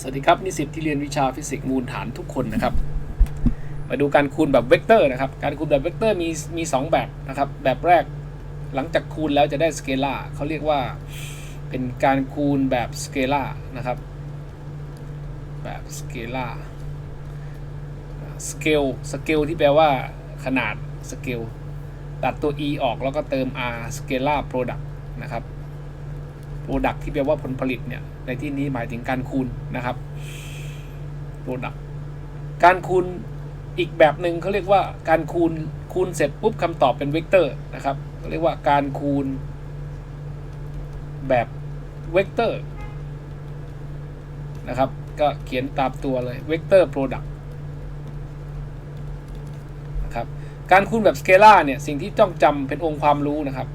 สวัสดีครับ นิสิตที่เรียนวิชาฟิสิกส์มูลฐานทุกคนนะครับ มาดูการคูณแบบเวกเตอร์นะครับ การคูณแบบเวกเตอร์มีมีสองแบบนะครับ แบบแรกหลังจากคูณแล้วจะได้สเกลาเขาเรียกว่าเป็นการคูณแบบสเกลานะครับ แบบสเกลาสเกลสเกลที่แปลว่าขนาดสเกลตัดตัว e ออกแล้วก็เติม r สเกลา product นะครับ product ที่แปลว่าผลผลิตเนี่ย ในที่นี้หมายถึงการคูณนะครับ product การคูณอีกแบบหนึ่งเขาเรียกว่าการคูณคูณเสร็จปุ๊บคำตอบเป็นเวกเตอร์นะครับเขาเรียกว่าการคูณแบบเวกเตอร์นะครับ ก็เขียนตามตัวเลยเวกเตอร์โปรดักต์นะครับการคูณแบบสเกลาเนี่ย สิ่งที่ต้องจำเป็นองค์ความรู้นะครับ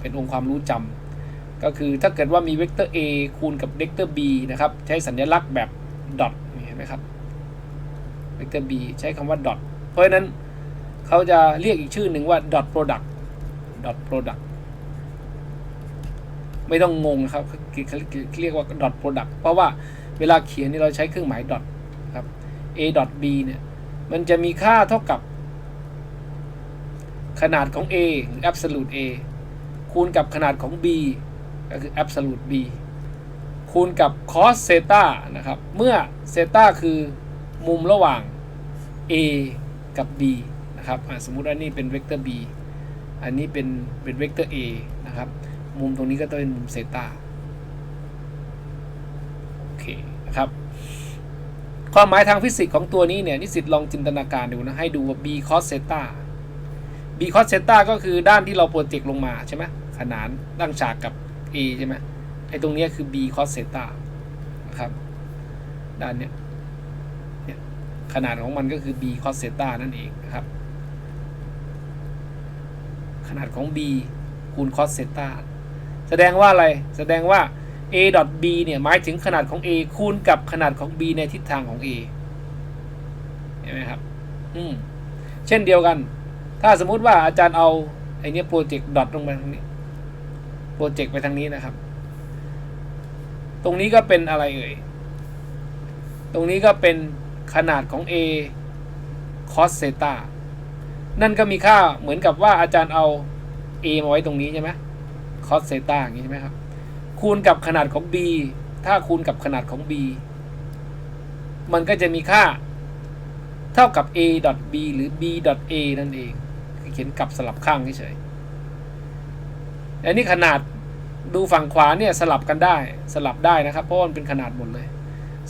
เป็นองค์ความรู้จำ ก็คือถ้าเกิดว่ามีเวกเตอร์ a คูณกับเวกเตอร์ b นะครับ ใช้สัญลักษณ์แบบดอทเห็นไหมครับเวกเตอร์ b ใช้คำว่าดอทเพราะฉะนั้นเขาจะเรียกอีกชื่อหนึ่งว่าดอทโปรดักต์ดอทโปรดักต์ไม่ต้องงงนะครับเขาเรียกว่าดอทโปรดักต์เพราะว่าเวลาเขียนนี่เราใช้เครื่องหมายดอทครับ a ดอท b เนี่ยมันจะมีค่าเท่ากับ ขนาดของ a หรือ absolute a คูณกับขนาดของ b ก็คือ absolute b คูณกับ cos เซตานะครับ เมื่อเซตาคือมุมระหว่าง a กับ b นะครับสมมุติว่านี่เป็นเวกเตอร์ b อันนี้เป็นเป็นเวกเตอร์ a นะครับ มุมตรงนี้ก็ต้องเป็นมุมเซตาโอเคนะครับ ความหมายทางฟิสิกส์ของตัวนี้เนี่ยนิสิตลองจินตนาการดูนะ ให้ดูว่า b cos เซตา b cos เซตาก็คือด้านที่เราโปรเจกต์ลงมาใช่ไหมขนานตั้งฉากกับ a ใช่ไหมไอ้ตรงนี้คือ b cos เซตานะครับด้านเนี้ยเนี่ยขนาดของมันก็คือ b cos เซตานั่นเองนะครับ ขนาดของ b คูณ cos เซตาแสดงว่าอะไรแสดงว่า a b เนี่ยหมายถึงขนาดของ a คูณกับขนาดของ b ในทิศทางของ a เห็นไหมครับอืมเช่นเดียวกัน ถ้าสมมุติว่าอาจารย์เอาไอเนี้ยโปรเจกต์ดอทลงไปทางนี้ โปรเจกต์ไปทางนี้นะครับ ตรงนี้ก็เป็นอะไรเอ่ย ตรงนี้ก็เป็นขนาดของ a cos เซตานั่นก็มีค่าเหมือนกับว่าอาจารย์เอา a มาไว้ตรงนี้ใช่ไหม cos เซตาอย่างนี้ใช่ไหมครับ คูณกับขนาดของ b ถ้าคูณกับขนาดของ b มันก็จะมีค่าเท่ากับ a b หรือ b a นั่นเองเขียนกลับสลับข้างเฉยๆ อันนี้ขนาดดูฝั่งขวาเนี่ยสลับกันได้สลับได้นะครับ เพราะมันเป็นขนาดหมดเลย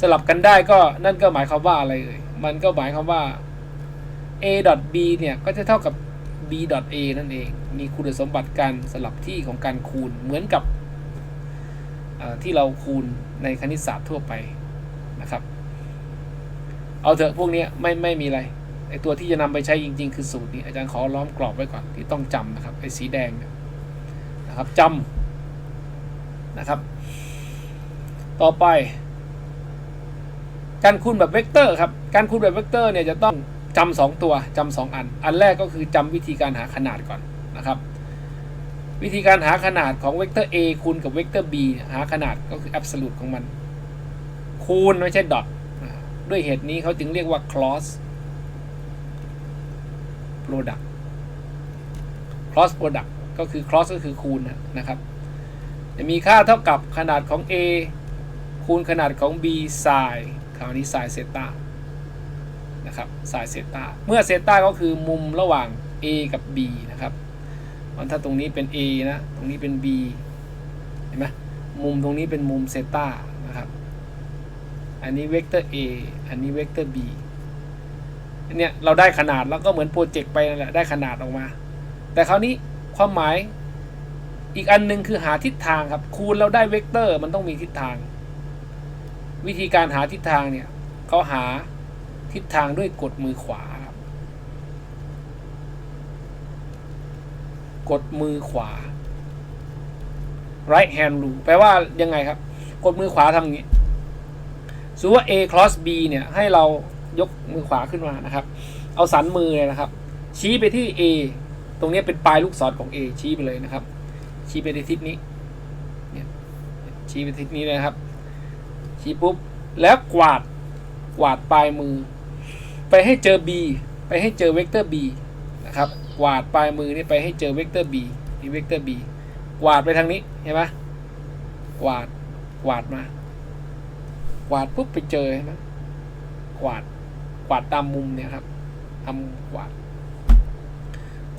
สลับกันได้ก็นั่นก็หมายความว่าอะไรเอ่ยมันก็หมายความว่า a b เนี่ยก็จะเท่ากับ b a นั่นเอง มีคุณสมบัติการสลับที่ของการคูณเหมือนกับที่เราคูณในคณิตศาสตร์ทั่วไปนะครับ เอาเถอะพวกนี้ไม่ไม่มีอะไรไอตัวที่จะนำไปใช้จริง ๆ คือสูตรนี้อาจารย์ขอล้อมกรอบไว้ก่อนที่ต้องจำนะครับไอสีแดงนะครับจำนะครับ ต่อไป การคูณแบบเวกเตอร์ครับ การคูณแบบเวกเตอร์เนี่ยจะต้องจำสองตัวจำสองอัน อันแรกก็คือจำวิธีการหาขนาดก่อนนะครับ วิธีการหาขนาดของเวกเตอร์ a คูณกับเวกเตอร์ b หาขนาดก็คือ absolute ของมัน คูณไม่ใช่ดอทด้วยเหตุนี้เขาจึงเรียกว่า cross product cross product ก็คือ cross ก็คือคูณนะครับ จะมีค่าเท่ากับขนาดของ a คูณขนาดของ b ไซน์คราวนี้ไซน์เซตานะครับไซน์เซตาเมื่อเซตาก็คือมุมระหว่าง a กับ b นะครับมันถ้าตรงนี้เป็น a นะ ตรงนี้เป็น b เห็นไหมมุมตรงนี้เป็นมุมเซตานะครับ อันนี้เวกเตอร์ a อันนี้เวกเตอร์ b เนี่ยเราได้ขนาดแล้วก็เหมือนโปรเจกต์ไปนั่นแหละได้ขนาดออกมา แต่คราวนี้ ความหมาย อีกอันนึงคือหาทิศทางครับ คูณเราได้เวกเตอร์มันต้องมีทิศทาง วิธีการหาทิศทางเนี่ยเขาหาทิศทางด้วยกดมือขวาครับ กดมือขวา right hand rule แปลว่ายังไงครับ กดมือขวาทำอย่างนี้สมมติว่า a cross b เนี่ย ให้เรายกมือขวาขึ้นมานะครับ เอาสันมือเลยนะครับ ชี้ไปที่ A ตรงนี้เป็นปลายลูกศรของ A ชี้ไปเลยนะครับ ชี้ไปในทิศนี้เนี่ยชี้ไปทิศนี้เลยครับ ชี้ปุ๊บแล้วกวาดกวาดปลายมือ ไปให้เจอ b ไปให้เจอเวกเตอร์ b นะครับกวาดปลายมือนี่ไปให้เจอเวกเตอร์ b นี่เวกเตอร์ b กวาดไปทางนี้เห็นไหมกวาดกวาดมากวาดปุ๊บไปเจอเห็นไหมกวาดกวาดตามมุมเนี่ยครับทำกวาด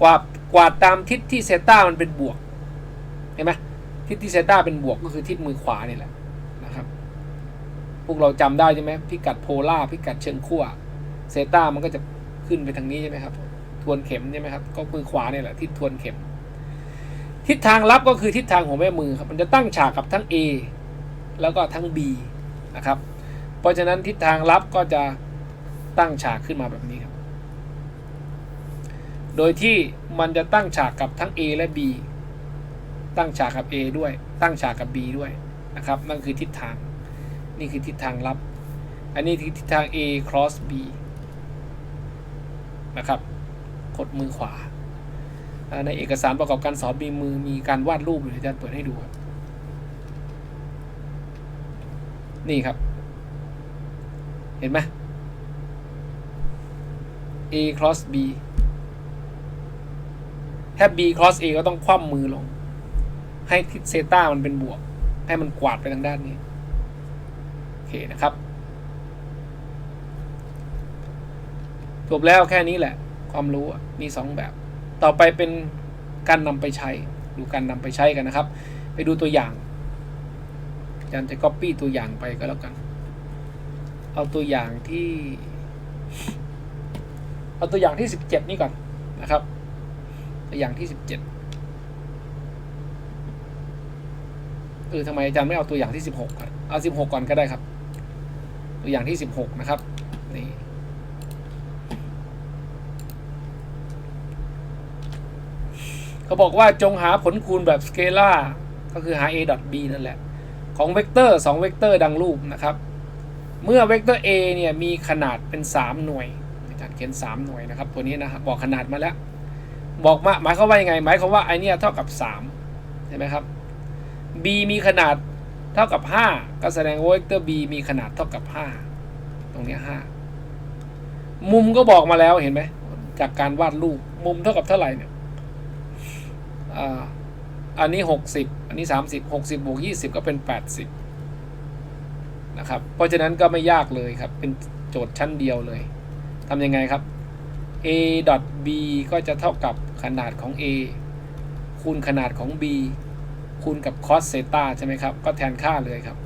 กวาด กวาดตามทิศที่เซต้ามันเป็นบวกเห็นไหมทิศที่เซต้าเป็นบวกก็คือทิศมือขวานี่แหละนะครับ พวกเราจำได้ใช่ไหมพิกัดโพล่าพิกัดเชิงขั้วเซต้ามันก็จะขึ้นไปทางนี้ใช่ไหมครับ ทวนเข็มใช่ไหมครับ ก็มือขวาเนี่ยแหละทิศทวนเข็ม ทิศทางลับก็คือทิศทางของแม่มือครับ มันจะตั้งฉากกับทั้ง A แล้วก็ทั้ง B นะครับ เพราะฉะนั้นทิศทางลับก็จะตั้งฉากขึ้นมาแบบนี้ โดยที่มันจะตั้งฉากกับทั้ง A และ B ตั้งฉากกับ A ด้วย ตั้งฉากกับ B ด้วยนะครับ นั่นคือทิศทาง นี่คือทิศทางลับ อันนี้คือทิศทาง A cross B นะครับ กดมือขวา ในเอกสารประกอบการสอนมีมือมีการวาดรูปอยู่อาจารย์เปิดให้ดูครับนี่ครับ เห็นไหม A cross B ถ้า B cross A ก็ต้องคว่ำมือลง ให้ทิศเซต้ามันเป็นบวก ให้มันกวาดไปทางด้านนี้ โอเคนะครับ จบแล้วแค่นี้แหละ ความรู้มีสองแบบ ต่อไปเป็นการนำไปใช้ ดูการนำไปใช้กันนะครับ ไปดูตัวอย่างอาจารย์จะ copy ตัวอย่างไปก็แล้วกัน เอาตัวอย่างที่ เอาตัวอย่างที่สิบเจ็ดนี่ก่อนนะครับ อย่างที่สิบเจ็ดเออทำไมอาจารย์ไม่เอาตัวอย่างที่สิบหกเอาสิบหกก่อนก็ได้ครับ ตัวอย่างที่สิบหกนะครับ นี่เขาบอกว่าจงหาผลคูณแบบสเกลาร์ก็คือหา a b นั่นแหละ ของเวกเตอร์2เวกเตอร์ดังรูปนะครับ เมื่อเวกเตอร์ a เนี่ย มีขนาดเป็น 3 หน่วยอาจารย์เขียน 3 หน่วยนะครับ ตัวนี้นะครับบอกขนาดมาแล้ว บอกมาหมายความว่ายังไง หมายความว่าไอเนี่ยเท่ากับ3ใช่ไหมครับ b มีขนาดเท่ากับ 5 ก็แสดงว่าเวกเตอร์ b มีขนาดเท่ากับ 5 ตรงเนี้ย5มุมก็บอกมาแล้วเห็นไหมจากการวาดรูปมุมเท่ากับเท่าไหร่เนี่ยอันนี้ 60 อันนี้ 30 60บวก20 ก็เป็น 80 นะครับ เพราะฉะนั้นก็ไม่ยากเลยครับ เป็นโจทย์ชั้นเดียวเลยทำยังไงครับ a b ก็จะเท่ากับขนาดของ a คูณขนาดของ b คูณกับ cos เซตาใช่ไหมครับ ก็แทนค่าเลยครับ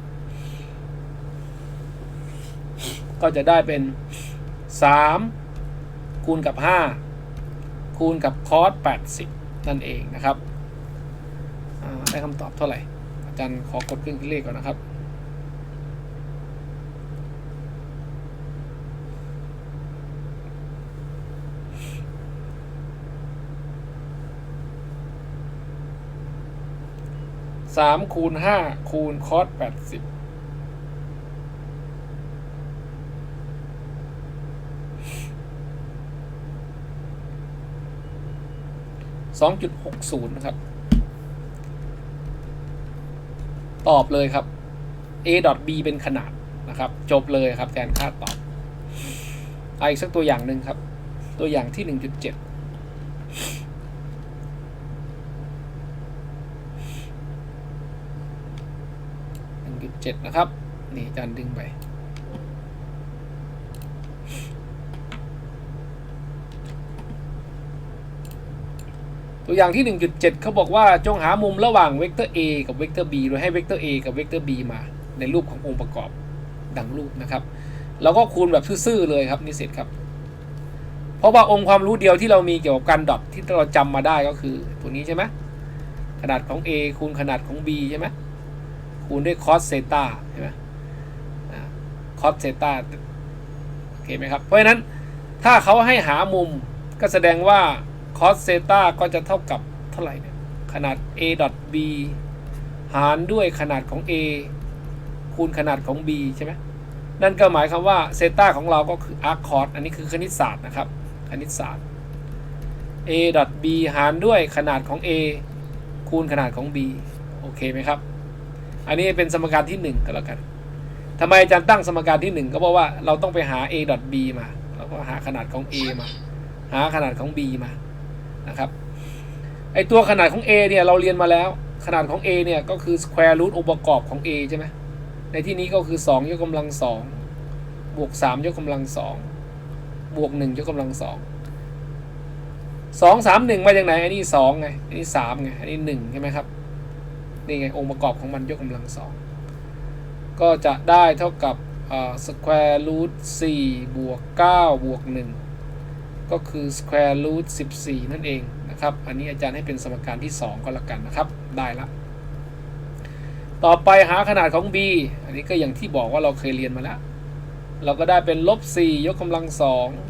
ก็จะได้เป็น 3 คูณกับ 5 คูณกับ cos 80 นั่นเองนะครับได้คำตอบเท่าไหร่ อาจารย์ขอกดเครื่องคิดเลขก่อนนะครับ สามคูณห้าคูณคอสแปดสิบสองจุดหกศูนย์นะครับ ตอบเลยครับ a b เป็นขนาดนะครับ จบเลยครับแทนค่าตอบเอาอีกสักตัวอย่างหนึ่งครับ ตัวอย่างที่หนึ่งจุดเจ็ด หนึ่งจุดเจ็ดนะครับ นี่จารย์ดึงไป ตัวอย่างที่ 1.7 เขาบอกว่าจงหามุมระหว่างเวกเตอร์ a กับเวกเตอร์ b โดยให้เวกเตอร์ a กับเวกเตอร์ b มา ในรูปขององค์ประกอบดังรูปนะครับเราก็คูณแบบซื่อๆเลยครับนี่เสร็จครับ เพราะว่าองค์ความรู้เดียวที่เรามีเกี่ยวกับการดอทที่เราจำมาได้ก็คือตัวนี้ใช่ไหมขนาดของ a คูณขนาดของ b ใช่ไหม คูณด้วยคอสเซตาใช่ไหมคอสเซตาโอเคไหมครับ เพราะฉะนั้นถ้าเขาให้หามุมก็แสดงว่าคอสเซตาก็จะเท่ากับเท่าไหร่เนี่ยขนาด a b หารด้วยขนาดของ a คูณขนาดของ b ใช่ไหมนั่นก็หมายความว่าเซตาของเราก็คืออาร์คอสอันนี้คือคณิตศาสตร์นะครับ คณิตศาสตร์ a b หารด้วยขนาดของ a คูณขนาดของ b โอเคไหมครับ อันนี้เป็นสมการที่1ก็แล้วกันทำไมอาจารย์ตั้งสมการที่หนึ่งก็เพราะว่าเราต้องไปหา a b มาเราก็หาขนาดของ a มา หาขนาดของ b มานะครับไอตัวขนาดของ a เนี่ยเราเรียนมาแล้ว ขนาดของ a เนี่ยก็คือ square root องค์ประกอบของ a ใช่ไหมในที่นี้ก็คือ 2 ยกกำลัง2บวก 3 ยกกำลัง2บวก 1 ยกกำลัง2 2 3 1 มาจากไหนอันนี้ 2 ไง อันนี้ 3 ไง อันนี้ 1 ใช่ไหมครับ นี่ไงองค์ประกอบของมันยกกำลัง2ก็จะได้เท่ากับ square root 4บวก9บวก1ก็คือ square root 14นั่นเองนะครับ อันนี้อาจารย์ให้เป็นสมการที่ 2 ก็แล้วกันนะครับ ได้ละ ต่อไปหาขนาดของ b อันนี้ก็อย่างที่บอกว่าเราเคยเรียนมาแล้ว เราก็ได้เป็นลบ4ยกกำลัง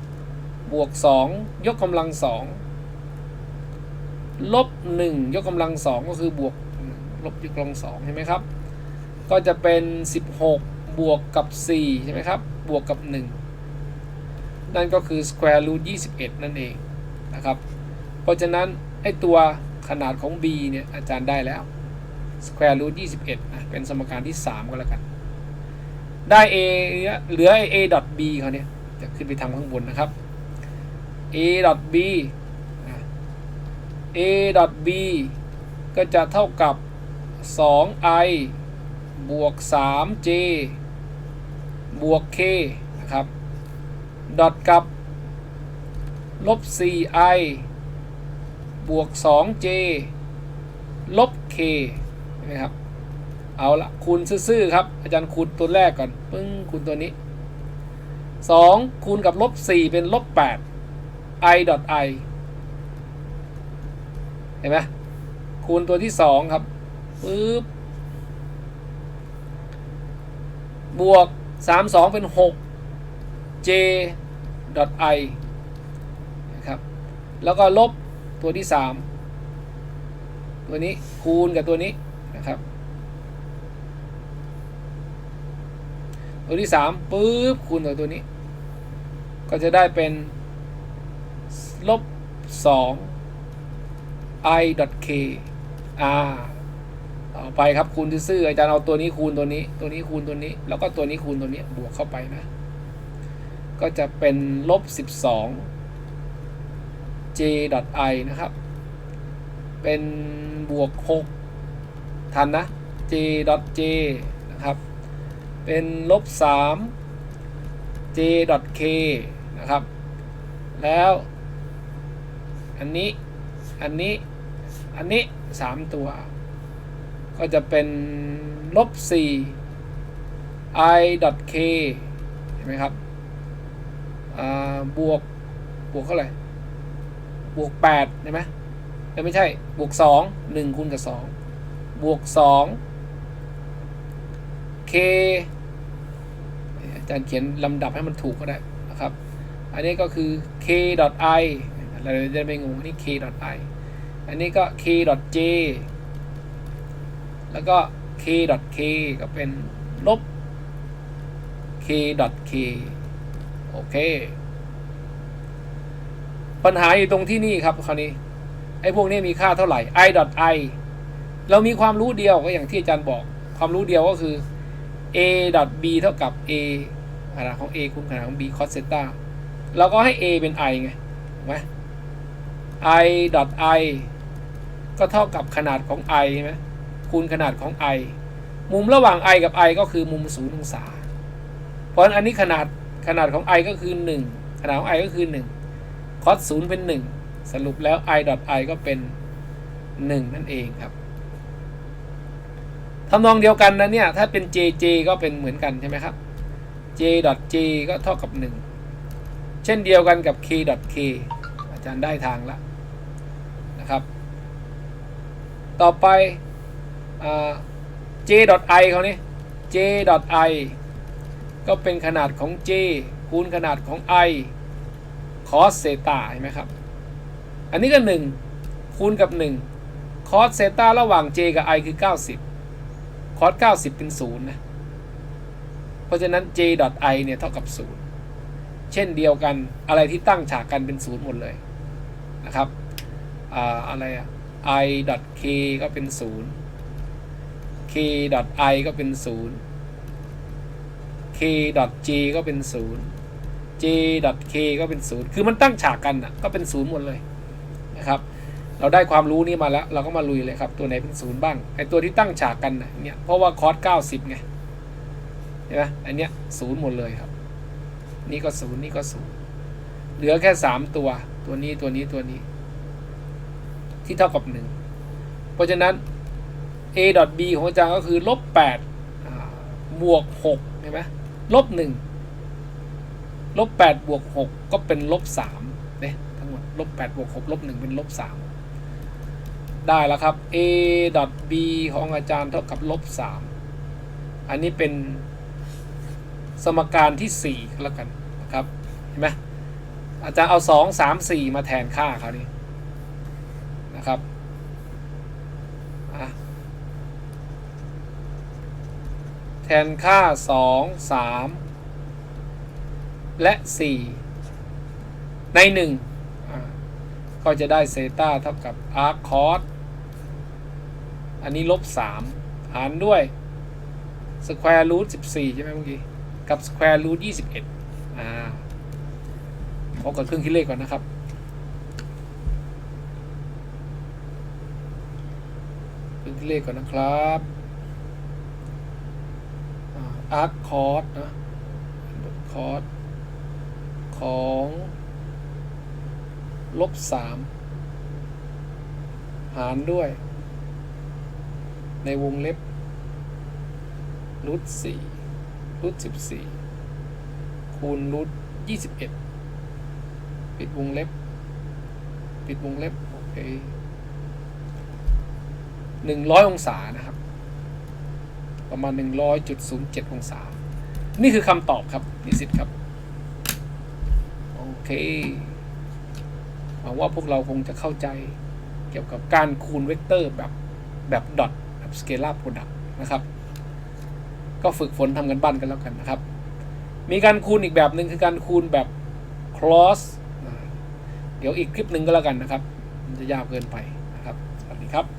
2บวก 2 ยกกำลัง2ลบ1ยกกำลัง2ก็คือบวก ลบอยกกำลัง2ใช่ไหมครับ ก็จะเป็น 16 บวกกับ 4 ใช่ไหมครับ บวกกับ 1 นั่นก็คือ square root 21 นั่นเองนะครับ เพราะฉะนั้นไอตัวขนาดของ b เนี่ยอาจารย์ได้แล้ว square root 21นะเป็นสมการที่ 3 ก็แล้วกัน ได้ a เหลือ a dot b เขาเนี่ยจะขึ้นไปทำข้างบนนะครับ a dot b a dot b ก็จะเท่ากับ 2i บวก 3j บวก k นะครับดอทกับลบ 4i บวก 2j ลบ k ใช่ไหมครับ เอาละคูณซื่อๆครับ อาจารย์คูณตัวแรกก่อน ปึ้งคูณตัวนี้ 2 คูณกับลบ 4 เป็นลบ 8 i ดอท i เห็นไหมคูณตัวที่ 2 ครับ ปึ๊บบวก 3 2 เป็น 6 j i นะครับ แล้วก็ลบตัวที่ 3 ตัวนี้คูณกับตัวนี้นะครับ ตัวที่ 3ปุ๊บคูณกับตัวนี้ ก็จะได้เป็นลบ2 i k อ่า ต่อไปครับคูณซื่ออาจารย์เอาตัวนี้คูณตัวนี้ ตัวนี้คูณตัวนี้ แล้วก็ตัวนี้คูณตัวนี้บวกเข้าไปนะ ก็จะเป็นลบ 12 j i นะครับ เป็นบวก 6 ทันนะ j j นะครับ เป็นลบ 3 j k นะครับ แล้ว อันนี้ อันนี้ อันนี้ 3 ตัว ก็จะเป็นลบ4 i k เห็นไหมครับบวก บวกเท่าไหร่ บวกแปดใช่ไหมไม่ใช่ บวกสองหนึ่งคูณกับสองบวกสอง k อาจารย์เขียนลำดับให้มันถูกก็ได้นะครับ อันนี้ก็คือ k i เราจะไม่งงนี่ k i อันนี้ก็ k j แล้วก็ k k ก็เป็นลบ k k โอเค ปัญหาอยู่ตรงที่นี่ครับคราวนี้ ไอ้พวกนี้มีค่าเท่าไหร่ i i เรามีความรู้เดียวก็อย่างที่อาจารย์บอก ความรู้เดียวก็คือ a b เท่ากับ a ขนาดของ a คูณขนาดของ b cos theta เราก็ให้ a เป็น i ไงถูกไหม i i ก็เท่ากับขนาดของ i ใช่ไหม คูณขนาดของ i มุมระหว่าง i กับ i ก็คือมุมศูนย์องศา เพราะฉะนั้นอันนี้ขนาดขนาดของ i ก็คือ 1 ขนาดของ i ก็คือ 1 cos 0 เป็น 1 สรุปแล้ว i i ก็เป็น 1 นั่นเองครับทำนองเดียวกันนะเนี่ย ถ้าเป็น j j ก็เป็นเหมือนกันใช่ไหมครับ j j ก็เท่ากับ 1 เช่นเดียวกันกับ k k อาจารย์ได้ทางแล้วนะครับ ต่อไป j i เขานี่ j i ก็เป็นขนาดของ j คูณขนาดของ i cos เซตาเห็นไหมครับ อันนี้ก็ 1 คูณกับ 1 cos เซตาระหว่าง j กับ i คือ 90 cos 90 เป็น 0 นะ เพราะฉะนั้น j i เนี่ยเท่ากับ 0 เช่นเดียวกันอะไรที่ตั้งฉากกันเป็น 0 หมดเลยนะครับออะไรอะ i k ก็เป็น 0 k i ก็เป็น 0 k j ก็เป็นศูนย์ j k ก็เป็นศูนย์คือมันตั้งฉากกันอะก็เป็นศูนย์หมดเลยนะครับ เราได้ความรู้นี้มาแล้ว เราก็มาลุยเลยครับ ตัวไหนเป็นศูนย์บ้าง ไอตัวที่ตั้งฉากกันนะเนี่ย เพราะว่าคอร์สเก้าสิบไง เห็นไหมอันเนี้ยศูนย์หมดเลยครับ นี่ก็ศูนย์นี่ก็ศูนย์เหลือแค่สามตัว ตัวนี้ตัวนี้ตัวนี้ ที่เท่ากับหนึ่งเพราะฉะนั้น a b ของอาจารย์ก็คือลบแปดบวกหกเห็นไหมลบหนึ่งลบแปดบวกหกก็เป็นลบสามเนี่ยทั้งหมดลบแปดบวกหกลบหนึ่งเป็นลบสามได้แล้วครับ a b ของอาจารย์เท่ากับลบสามอันนี้เป็นสมการที่สี่แล้วกันนะครับเห็นไหมอาจารย์เอาสองสามสี่มาแทนค่าเขานี่นะครับอะ แทนค่าสองสามและสี่ในหนึ่งอะก็จะได้เซตาเท่ากับอาร์คอสอันนี้ลบสามหารด้วยสแควร์รูทสิบสี่ใช่ไหมเมื่อกี้ กับสแควร์รูทยี่สิบเอ็ดอ่าขอกดเครื่องคิดเลขก่อนนะครับเครื่องคิดเลขก่อนนะครับ อาร์คคอร์สนะคอร์สของลบสามหารด้วย ในวงเล็บรูทสี่รูทสิบสี่คูณรูทยี่สิบเอ็ดปิดวงเล็บ ปิดวงเล็บ โอเคหนึ่งร้อยองศานะครับ ประมาณหนึ่งร้อยจุดศูนย์เจ็ดองศา นี่คือคำตอบครับนิสิตครับ โอเคหวังว่าพวกเราคงจะเข้าใจเกี่ยวกับการคูณเวกเตอร์แบบแบบดอทแบบสเกลาร์โปรดักต์นะครับ ก็ฝึกฝนทำกันบ้านกันแล้วกันนะครับ มีการคูณอีกแบบหนึ่งคือการคูณแบบ cross อ่าเดี๋ยวอีกคลิปหนึ่งก็แล้วกันนะครับ มันจะยาวเกินไปนะครับ สวัสดีครับ